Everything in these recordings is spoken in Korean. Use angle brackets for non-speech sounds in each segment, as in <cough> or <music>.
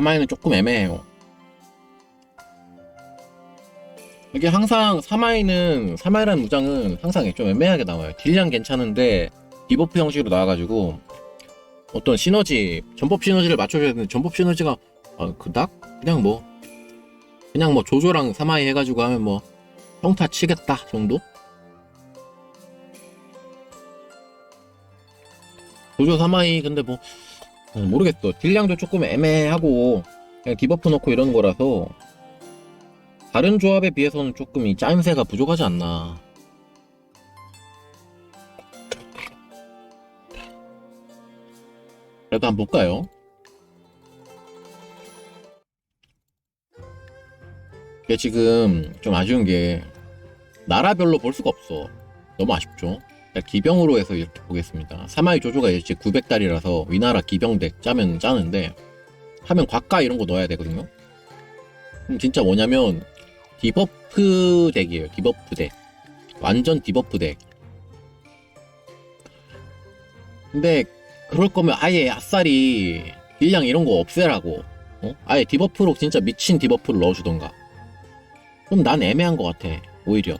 사마이는 조금 애매해요. 이게 항상 사마이는 사마이라는 무장은 항상 좀 애매하게 나와요. 딜량 괜찮은데 디버프 형식으로 나와가지고 어떤 시너지 전법 시너지를 맞춰줘야 되는데 전법 시너지가 아, 그닥 그냥 뭐 그냥 뭐 조조랑 사마이 해가지고 하면 뭐 평타 치겠다 정도? 조조 사마이 근데 뭐 어, 모르겠어. 딜량도 조금 애매하고 그냥 디버프 넣고 이런 거라서. 다른 조합에 비해서는 조금 이 짜임새가 부족하지 않나. 그래도 한번 볼까요? 이게 지금 좀 아쉬운 게 나라별로 볼 수가 없어. 너무 아쉽죠 기병으로 해서 이렇게 보겠습니다. 사마이 조조가 이제 900달이라서 위나라 기병덱 짜면 짜는데 하면 곽가 이런 거 넣어야 되거든요. 그럼 진짜 뭐냐면 디버프 덱이에요 디버프 덱. 완전 디버프 덱. 근데 그럴 거면 아예 아싸리 딜량 이런 거 없애라고 어? 아예 디버프로 진짜 미친 디버프를 넣어주던가. 그럼 난 애매한 것 같아 오히려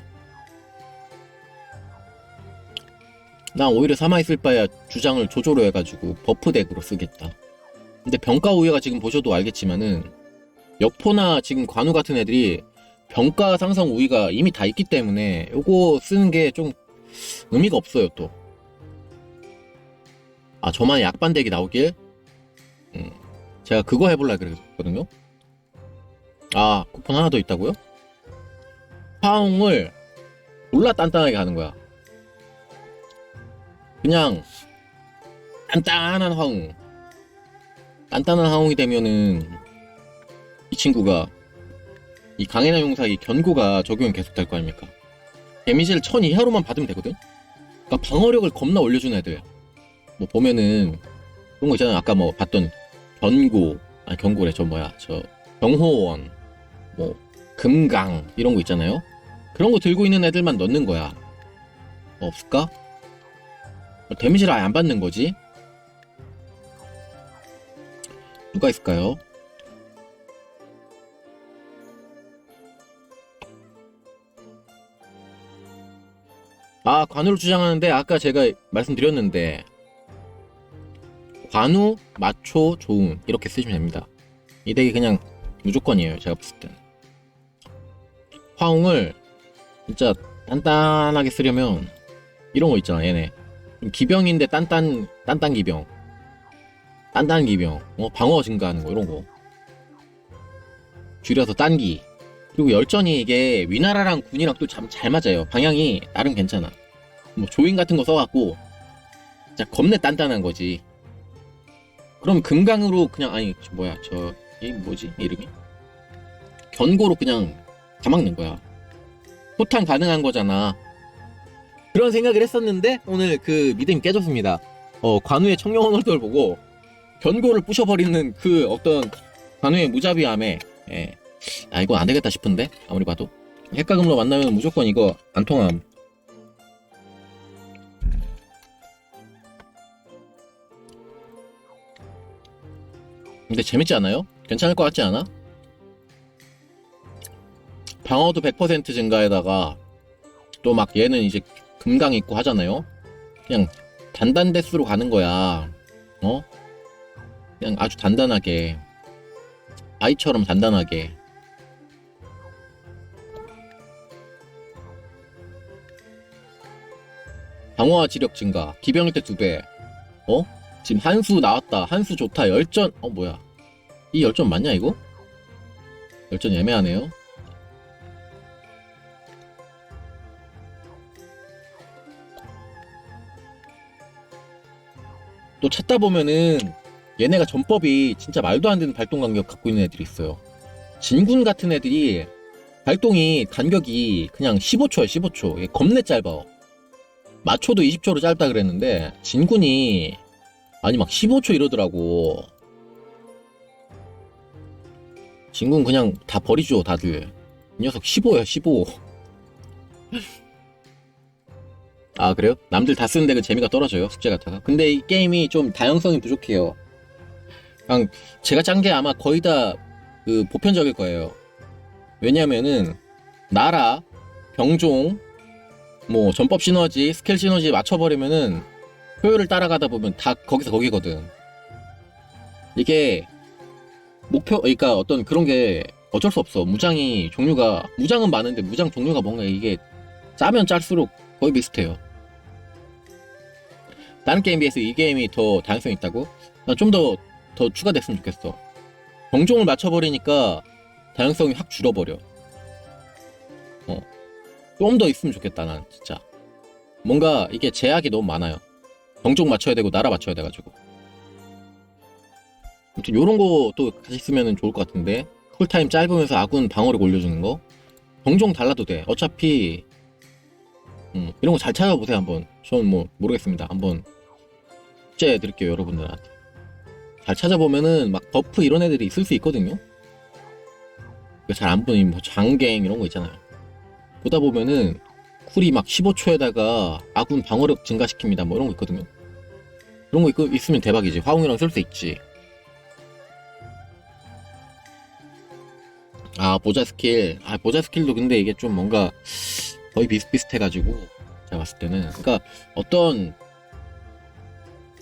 난 오히려 사마있을 바야 주장을 조조로 해가지고 버프 덱으로 쓰겠다 근데 병가 우회가 지금 보셔도 알겠지만은 역포나 지금 관우 같은 애들이 병가 상성 우위가 이미 다 있기 때문에 요거 쓰는 게 좀 의미가 없어요 또 아, 저만의 약반덱이 나오길? 음, 제가 그거 해볼라 그랬거든요? 아, 쿠폰 하나 더 있다고요? 화웅을 졸라 단단하게 가는 거야. 그냥, 단단한 화웅. 단단한 화웅이 되면은, 이 친구가, 이 강해나 용사의 견고가 적용이 계속 될 거 아닙니까? 데미지를 1000 이하로만 받으면 되거든? 그러니까 방어력을 겁나 올려주는 애들. 뭐 보면은 그런 거 있잖아요. 아까 뭐 봤던 견고, 아 견고래 저 뭐야 저 경호원, 뭐 금강 이런 거 있잖아요. 그런 거 들고 있는 애들만 넣는 거야. 뭐 없을까? 뭐 데미지를 아예 안 받는 거지. 누가 있을까요? 아 관우를 주장하는데 아까 제가 말씀드렸는데 관우, 마초, 조웅 이렇게 쓰시면 됩니다. 이 덱이 그냥 무조건이에요. 제가 봤을 땐. 화웅을 진짜 단단하게 쓰려면 이런 거 있잖아. 얘네 좀 기병인데 단단 단단 기병, 단단 기병, 어, 방어 증가하는 거 이런 거 줄여서 단기. 그리고 열전이 이게 위나라랑 군이랑 또 참 잘 맞아요. 방향이 나름 괜찮아. 뭐 조인 같은 거 써갖고 진짜 겁내 단단한 거지. 그럼 금강으로 그냥 아니 저 뭐야 저 이 뭐지 이름이 견고로 그냥 다 막는 거야 포탄 가능한 거잖아 그런 생각을 했었는데 오늘 그 믿음이 깨졌습니다 어 관우의 청룡원 홀돌 보고 견고를 부셔버리는 그 어떤 관우의 무자비함에 예. 아 이거 안 되겠다 싶은데 아무리 봐도 핵가금로 만나면 무조건 이거 안 통함 근데 재밌지 않아요? 괜찮을 것 같지 않아? 방어도 100% 증가에다가 또 막 얘는 이제 금강 있고 하잖아요. 그냥 단단 데스로 가는 거야. 어? 그냥 아주 단단하게 아이처럼 단단하게 방어와 지력 증가 기병일 때 2배 어? 지금 한수 나왔다. 한수 좋다. 열전. 어 뭐야? 이 열전 맞냐 이거? 열전 애매하네요. 또 찾다 보면은 얘네가 전법이 진짜 말도 안 되는 발동 간격 갖고 있는 애들이 있어요. 진군 같은 애들이 발동이 간격이 그냥 15초야 15초. 얘 겁내 짧아. 마초도 20초로 짧다 그랬는데 진군이 아니 막 15초 이러더라고. 진군 그냥 다 버리죠 다들. 이 녀석 15야 15. 아 그래요? 남들 다 쓰는 덱은 재미가 떨어져요 숙제 같아서. 근데 이 게임이 좀 다양성이 부족해요. 그냥 제가 짠 게 아마 거의 다 그 보편적일 거예요. 왜냐면은 나라, 병종, 뭐 전법 시너지, 스킬 시너지 맞춰버리면은 효율을 따라가다 보면 다 거기서 거기거든. 이게 목표, 그러니까 어떤 그런 게 어쩔 수 없어. 무장이 종류가 무장은 많은데 무장 종류가 뭔가 이게 짜면 짤수록 거의 비슷해요. 다른 게임 비해서 이 게임이 더 다양성이 있다고? 난 좀 더 더 추가됐으면 좋겠어. 병종을 맞춰버리니까 다양성이 확 줄어버려. 어. 좀 더 있으면 좋겠다, 난 진짜. 뭔가 이게 제약이 너무 많아요. 병종 맞춰야 되고, 나라 맞춰야 돼가지고. 아무튼 요런 거 또 같이 있으면 좋을 것 같은데. 쿨타임 짧으면서 아군 방어력 올려주는 거. 병종 달라도 돼. 어차피, 음, 이런 거 잘 찾아보세요, 한번. 저는 뭐, 모르겠습니다. 한번, 숙제 드릴게요, 여러분들한테. 잘 찾아보면은 막 버프 이런 애들이 있을 수 있거든요. 잘 안 보는 뭐 장갱 이런 거 있잖아요. 보다 보면은 쿨이 막 15초에다가 아군 방어력 증가시킵니다. 뭐 이런 거 있거든요. 그런 거 있, 있으면 대박이지. 화웅이랑 쓸 수 있지. 아 보자 스킬. 아 보자 스킬도 근데 이게 좀 뭔가 거의 비슷비슷해가지고 제가 봤을 때는. 그러니까 어떤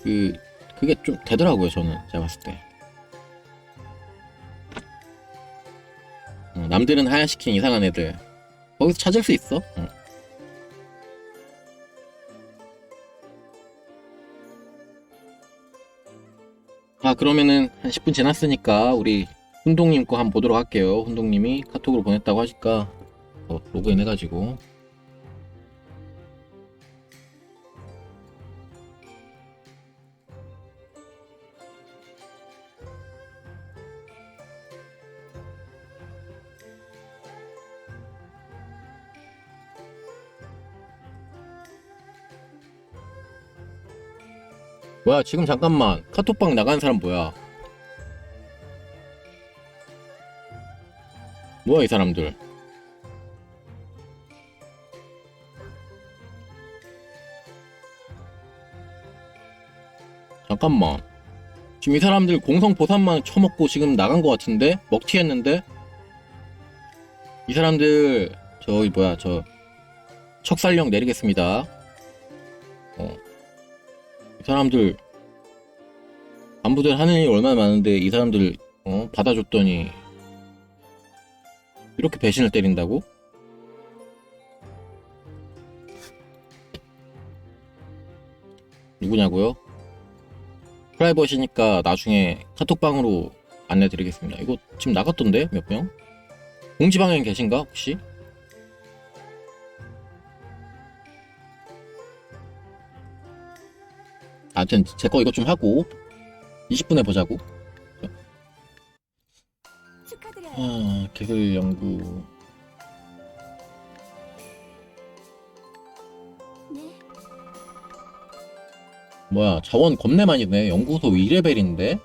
그 그게 좀 되더라고요 저는 제가 봤을 때. 어, 남들은 하야시킨 이상한 애들 거기서 찾을 수 있어. 어. 아 그러면은 한 10분 지났으니까 우리 훈동님 거 한번 보도록 할게요. 훈동님이 카톡으로 보냈다고 하니까 어, 로그인 해가지고 뭐야 지금 잠깐만. 카톡방 나간 사람 뭐야? 뭐야 이 사람들? 잠깐만. 지금 이 사람들 공성 보산만 처먹고 지금 나간 것 같은데? 먹튀했는데? 이 사람들 저기 뭐야 저 척살령 내리겠습니다. 어. 이 사람들 안부들 하는 일이 얼마나 많은데 이 사람들 어? 받아줬더니 이렇게 배신을 때린다고? 누구냐고요? 프라이버시니까 나중에 카톡방으로 안내드리겠습니다. 이거 지금 나갔던데 몇 명? 공지방에 계신가 혹시? 아무튼 제 거 이거 좀 하고 20분에 보자고. 축하드려요. 아, 기술 연구. 네. 뭐야, 자원 겁내 많이 드네. 연구소 2레벨인데?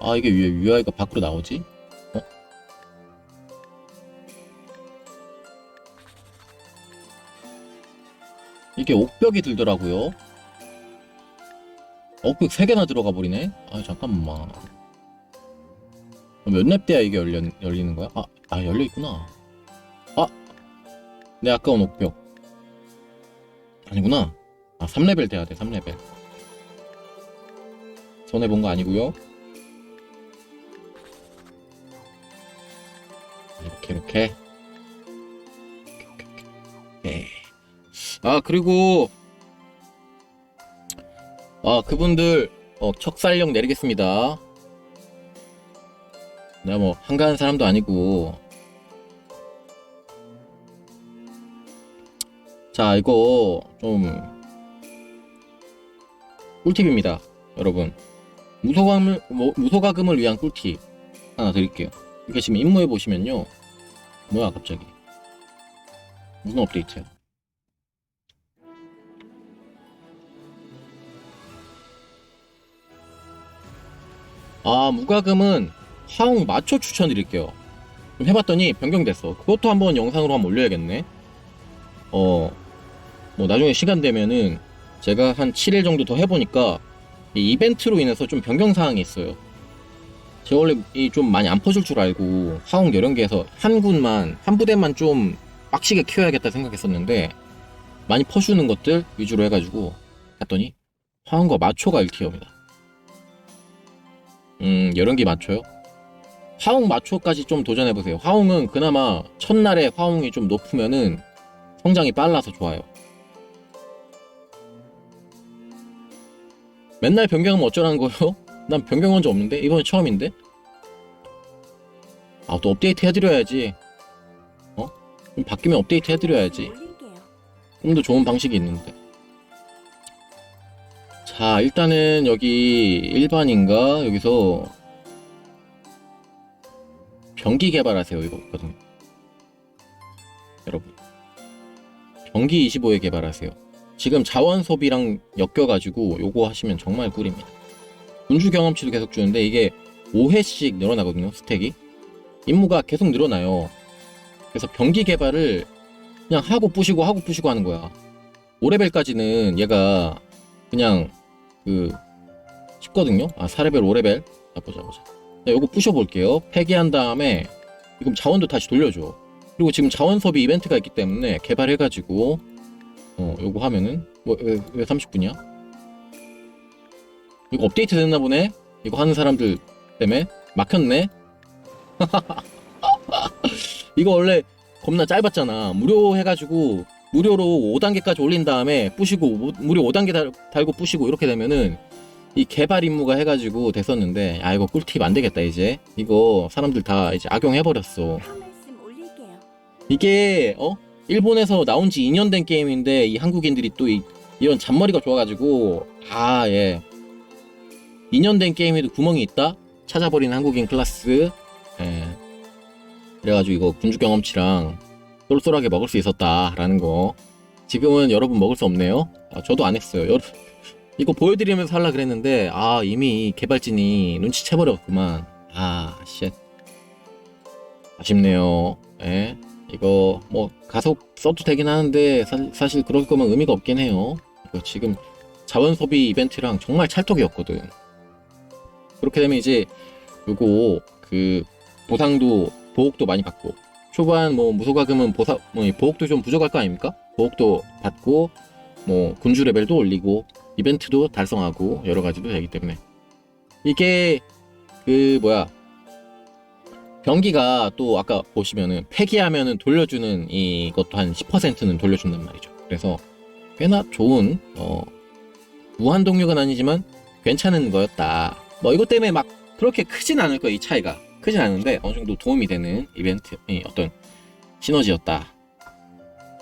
아, 이게 왜 UI가 밖으로 나오지? 이게 옥벽이 들더라고요. 옥벽 3개나 들어가 버리네? 아, 잠깐만. 몇렙 돼야 이게 열려, 열리는 거야? 아, 아, 열려있구나. 아! 내 아까운 옥벽. 아니구나. 아, 3레벨 돼야 돼, 3레벨. 손해본 거 아니고요 이렇게. 이렇게, 아, 그리고, 아, 그분들, 어, 척살령 내리겠습니다. 내가 뭐, 한가한 사람도 아니고. 자, 이거, 좀, 꿀팁입니다. 여러분. 무소감을, 뭐, 무소가금을 위한 꿀팁 하나 드릴게요. 이게 지금 임무해 보시면요. 뭐야, 갑자기. 무슨 업데이트야? 아, 무과금은 화웅 마초 추천드릴게요. 좀 해봤더니 변경됐어. 그것도 한번 영상으로 한번 올려야겠네. 어, 뭐 나중에 시간 되면은 제가 한 7일 정도 더 해보니까 이 이벤트로 인해서 좀 변경사항이 있어요. 제가 원래 이 좀 많이 안 퍼줄 줄 알고 화웅 여러 개에서 한 군만 한 부대만 좀 빡시게 키워야겠다 생각했었는데 많이 퍼주는 것들 위주로 해가지고 갔더니 화웅과 마초가 1티어입니다. 음개 맞춰요? 화웅 마초까지 좀 도전해보세요. 화웅은 그나마 첫날에 화웅이 좀 높으면은 성장이 빨라서 좋아요. 맨날 변경하면 어쩌라는 거예요? <laughs> 난 변경한 적 없는데? 이번에 처음인데? 아, 또 업데이트 해드려야지. 어? 좀 바뀌면 업데이트 해드려야지. 좀 더 좋은 방식이 있는데. 자, 일단은 여기 일반인가? 여기서 병기 개발하세요. 이거 있거든요. 여러분. 병기 25에 개발하세요. 지금 자원 소비랑 엮여가지고 요거 하시면 정말 꿀입니다. 군주 경험치도 계속 주는데 이게 5회씩 늘어나거든요. 스택이. 임무가 계속 늘어나요. 그래서 병기 개발을 그냥 하고 부시고 하고 부시고 하는 거야. 5레벨까지는 얘가 그냥 그 쉽거든요. 아 4레벨 5레벨. 자 보자 보자. 자, 요거 부셔볼게요. 폐기한 다음에 지금 자원도 다시 돌려줘. 그리고 지금 자원 소비 이벤트가 있기 때문에 개발해가지고 어 요거 하면은 뭐왜 왜 30분이야? 이거 업데이트 됐나 보네. 이거 하는 사람들 때문에 막혔네. <laughs> 이거 원래 겁나 짧았잖아. 무료 해가지고 무료로 5단계까지 올린 다음에 부시고 무- 무료 5단계 달, 달고 부시고 이렇게 되면은 이 개발 임무가 해가지고 됐었는데 아 이거 꿀팁 안 되겠다 이제 이거 사람들 다 이제 악용해 버렸어. 이게 어 일본에서 나온 지 2년 된 게임인데 이 한국인들이 또 이, 이런 잔머리가 좋아가지고 아 예. 2년 된 게임에도 구멍이 있다 찾아버리는 한국인 클라스. 예. 그래가지고 이거 군주 경험치랑 쏠쏠하게 먹을 수 있었다라는 거. 지금은 여러분 먹을 수 없네요. 아, 저도 안 했어요. 여러, 이거 보여드리면서 하려 그랬는데 아 이미 개발진이 눈치채버렸구만. 아 쉣. 아쉽네요. 예. 이거 뭐 가속 써도 되긴 하는데 사, 실 그럴 거면 의미가 없긴 해요. 이거 지금 자원 소비 이벤트랑 정말 찰떡이었거든. 그렇게 되면 이제 요거 그 보상도 보옥도 많이 받고 초반 뭐 무소가금은 보사 뭐 보옥도 좀 부족할 거 아닙니까? 보옥도 받고 뭐 군주 레벨도 올리고 이벤트도 달성하고 여러 가지도 되기 때문에 이게 그 뭐야 병기가 또 아까 보시면은 폐기하면은 돌려주는 이것도 한 10%는 돌려준단 말이죠. 그래서 꽤나 좋은 어 무한 동력은 아니지만 괜찮은 거였다. 뭐 이것 때문에 막 그렇게 크진 않을 거야 이 차이가 크진 않은데 어느 정도 도움이 되는 이벤트 이 어떤 시너지였다.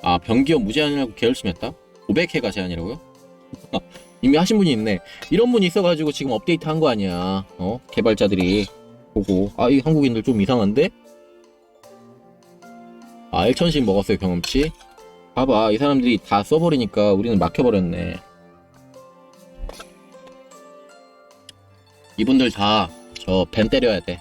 아 병기업 무제한이라고 게을심했다. 500회가 제한이라고요? <laughs> 이미 하신 분이 있네. 이런 분이 있어가지고 지금 업데이트 한 거 아니야. 어 개발자들이 보고 아 이 한국인들 좀 이상한데? 아 1천씩 먹었어요 경험치 봐봐 이 사람들이 다 써버리니까 우리는 막혀버렸네 이분들 다 저 벤 때려야 돼